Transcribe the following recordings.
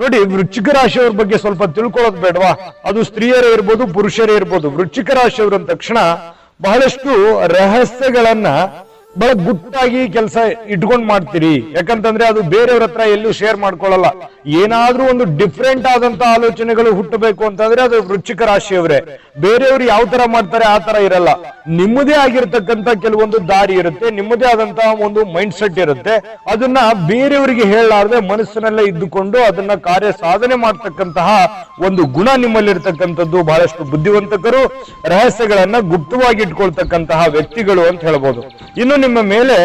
ನೋಡಿ, ವೃಶ್ಚಿಕ ರಾಶಿಯವ್ರ ಬಗ್ಗೆ ಸ್ವಲ್ಪ ತಿಳ್ಕೊಳ್ಳೋದು ಬೇಡವಾ? ಅದು ಸ್ತ್ರೀಯರೇ ಇರ್ಬೋದು, ಪುರುಷರೇ ಇರ್ಬೋದು. ವೃಶ್ಚಿಕ ರಾಶಿಯವರು ಅಂದ ತಕ್ಷಣ ಬಹಳಷ್ಟು ರಹಸ್ಯಗಳನ್ನ ಬಹಳ ಗುಟ್ಟಾಗಿ ಕೆಲಸ ಇಟ್ಕೊಂಡ್ ಮಾಡ್ತೀರಿ. ಯಾಕಂತಂದ್ರೆ ಅದು ಬೇರೆಯವ್ರ ಹತ್ರ ಎಲ್ಲೂ ಶೇರ್ ಮಾಡ್ಕೊಳ್ಳಲ್ಲ. ಏನಾದ್ರೂ ಒಂದು ಡಿಫ್ರೆಂಟ್ ಆದಂತ ಆಲೋಚನೆಗಳು ಹುಟ್ಟಬೇಕು ಅಂತಂದ್ರೆ ಅದು ವೃಶ್ಚಿಕ ರಾಶಿಯವರೇ. ಬೇರೆಯವರು ಯಾವ ತರ ಮಾಡ್ತಾರೆ ಆ ತರ ಇರಲ್ಲ. ನಿಮ್ಮದೇ ಆಗಿರ್ತಕ್ಕಂತ ಕೆಲವೊಂದು ದಾರಿ ಇರುತ್ತೆ, ನಿಮ್ಮದೇ ಆದಂತ ಒಂದು ಮೈಂಡ್ ಸೆಟ್ ಇರುತ್ತೆ. ಅದನ್ನ ಬೇರೆಯವರಿಗೆ ಹೇಳಲಾರದೆ ಮನಸ್ಸಿನಲ್ಲೇ ಇದ್ದುಕೊಂಡು ಅದನ್ನ ಕಾರ್ಯ ಸಾಧನೆ ಮಾಡ್ತಕ್ಕಂತಹ ಒಂದು ಗುಣ ನಿಮ್ಮಲ್ಲಿರ್ತಕ್ಕಂಥದ್ದು ಬಹಳಷ್ಟು ಬುದ್ಧಿವಂತಕರು, ರಹಸ್ಯಗಳನ್ನ ಗುಪ್ತವಾಗಿ ಇಟ್ಕೊಳ್ತಕ್ಕಂತಹ ವ್ಯಕ್ತಿಗಳು ಅಂತ ಹೇಳ್ಬೋದು. ಇನ್ನು ನಿಮ್ಮ ಮೇಲೆ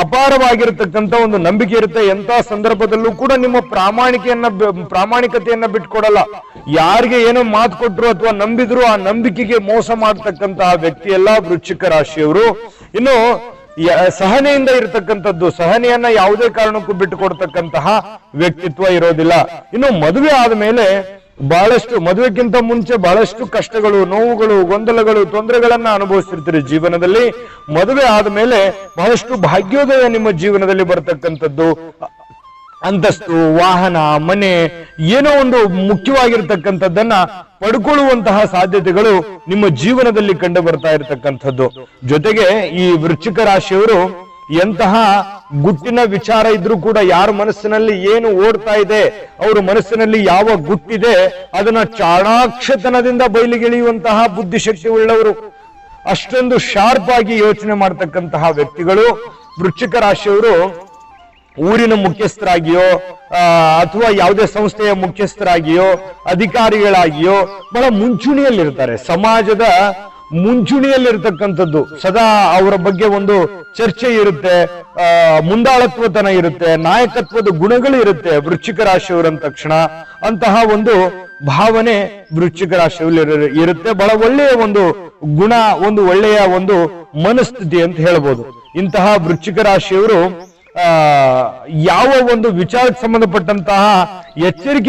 ಅಪಾರವಾಗಿರತಕ್ಕಂತ ಒಂದು ನಂಬಿಕೆ ಇರುತ್ತೆ. ಎಂತ ಸಂದರ್ಭದಲ್ಲೂ ಕೂಡ ನಿಮ್ಮ ಪ್ರಾಮಾಣಿಕೆಯನ್ನ ಪ್ರಾಮಾಣಿಕತೆಯನ್ನ ಬಿಟ್ಕೊಡಲ್ಲ. ಯಾರಿಗೆ ಏನೋ ಮಾತು ಕೊಟ್ರು ಅಥವಾ ನಂಬಿದ್ರು ಆ ನಂಬಿಕೆಗೆ ಮೋಸ ಮಾಡ್ತಕ್ಕಂತಹ ವ್ಯಕ್ತಿ ಎಲ್ಲ ವೃಶ್ಚಿಕ ರಾಶಿಯವರು. ಇನ್ನು ಸಹನೆಯಿಂದ ಇರತಕ್ಕಂಥದ್ದು, ಸಹನೆಯನ್ನ ಯಾವುದೇ ಕಾರಣಕ್ಕೂ ಬಿಟ್ಟು ಕೊಡ್ತಕ್ಕಂತಹ ವ್ಯಕ್ತಿತ್ವ ಇರೋದಿಲ್ಲ. ಇನ್ನು ಮದುವೆ ಆದ ಮೇಲೆ ಬಹಳಷ್ಟು ಮದುವೆಗಿಂತ ಮುಂಚೆ ಬಹಳಷ್ಟು ಕಷ್ಟಗಳು, ನೋವುಗಳು, ಗೊಂದಲಗಳು, ತೊಂದರೆಗಳನ್ನ ಅನುಭವಿಸ್ತಿರ್ತೀರಿ ಜೀವನದಲ್ಲಿ. ಮದುವೆ ಆದ್ಮೇಲೆ ಬಹಳಷ್ಟು ಭಾಗ್ಯೋದಯ ನಿಮ್ಮ ಜೀವನದಲ್ಲಿ ಬರತಕ್ಕಂಥದ್ದು. ಅಂತಸ್ತು, ವಾಹನ, ಮನೆ, ಏನೋ ಒಂದು ಮುಖ್ಯವಾಗಿರ್ತಕ್ಕಂಥದ್ದನ್ನ ಪಡ್ಕೊಳ್ಳುವಂತಹ ಸಾಧ್ಯತೆಗಳು ನಿಮ್ಮ ಜೀವನದಲ್ಲಿ ಕಂಡು ಬರ್ತಾ ಇರತಕ್ಕಂಥದ್ದು. ಜೊತೆಗೆ ಈ ವೃಶ್ಚಿಕ ರಾಶಿಯವರು ಎಂತಹ ಗುಟ್ಟಿನ ವಿಚಾರ ಇದ್ರೂ ಕೂಡ ಯಾರ ಮನಸ್ಸಿನಲ್ಲಿ ಏನು ಓಡ್ತಾ ಇದೆ, ಅವ್ರ ಮನಸ್ಸಿನಲ್ಲಿ ಯಾವ ಗುಟ್ಟಿದೆ, ಅದನ್ನ ಚಾಣಾಕ್ಷತನದಿಂದ ಬಯಲಿಗೆಳೆಯುವಂತಹ ಬುದ್ಧಿಶಕ್ತಿ ಉಳ್ಳವರು ಅಷ್ಟೊಂದು ಶಾರ್ಪ್ ಆಗಿ ಯೋಚನೆ ಮಾಡ್ತಕ್ಕಂತಹ ವ್ಯಕ್ತಿಗಳು, ವೃಶ್ಚಿಕ ರಾಶಿಯವರು ಊರಿನ ಮುಖ್ಯಸ್ಥರಾಗಿಯೋ ಅಥವಾ ಯಾವುದೇ ಸಂಸ್ಥೆಯ ಮುಖ್ಯಸ್ಥರಾಗಿಯೋ, ಅಧಿಕಾರಿಗಳಾಗಿಯೋ, ಬಹಳ ಮುಂಚೂಣಿಯಲ್ಲಿರ್ತಾರೆ. ಸಮಾಜದ ಮುಂಚೂಣಿಯಲ್ಲಿರ್ತಕ್ಕಂಥದ್ದು. ಸದಾ ಅವರ ಬಗ್ಗೆ ಒಂದು ಚರ್ಚೆ ಇರುತ್ತೆ ಮುಂದಾಳತ್ವತನ ಇರುತ್ತೆ, ನಾಯಕತ್ವದ ಗುಣಗಳು ಇರುತ್ತೆ ವೃಶ್ಚಿಕ ರಾಶಿಯವರಂದ ತಕ್ಷಣ. ಅಂತಹ ಒಂದು ಭಾವನೆ ವೃಶ್ಚಿಕ ರಾಶಿಯಲ್ಲಿ ಇರುತ್ತೆ. ಬಹಳ ಒಳ್ಳೆಯ ಒಂದು ಗುಣ, ಒಂದು ಒಳ್ಳೆಯ ಒಂದು ಮನಸ್ಥಿತಿ ಅಂತ ಹೇಳ್ಬೋದು. ಇಂತಹ ವೃಶ್ಚಿಕ ರಾಶಿಯವರು ಯಾವ ಒಂದು ವಿಚಾರಕ್ಕೆ ಸಂಬಂಧಪಟ್ಟಂತಹ ಎಚ್ಚರಿಕೆ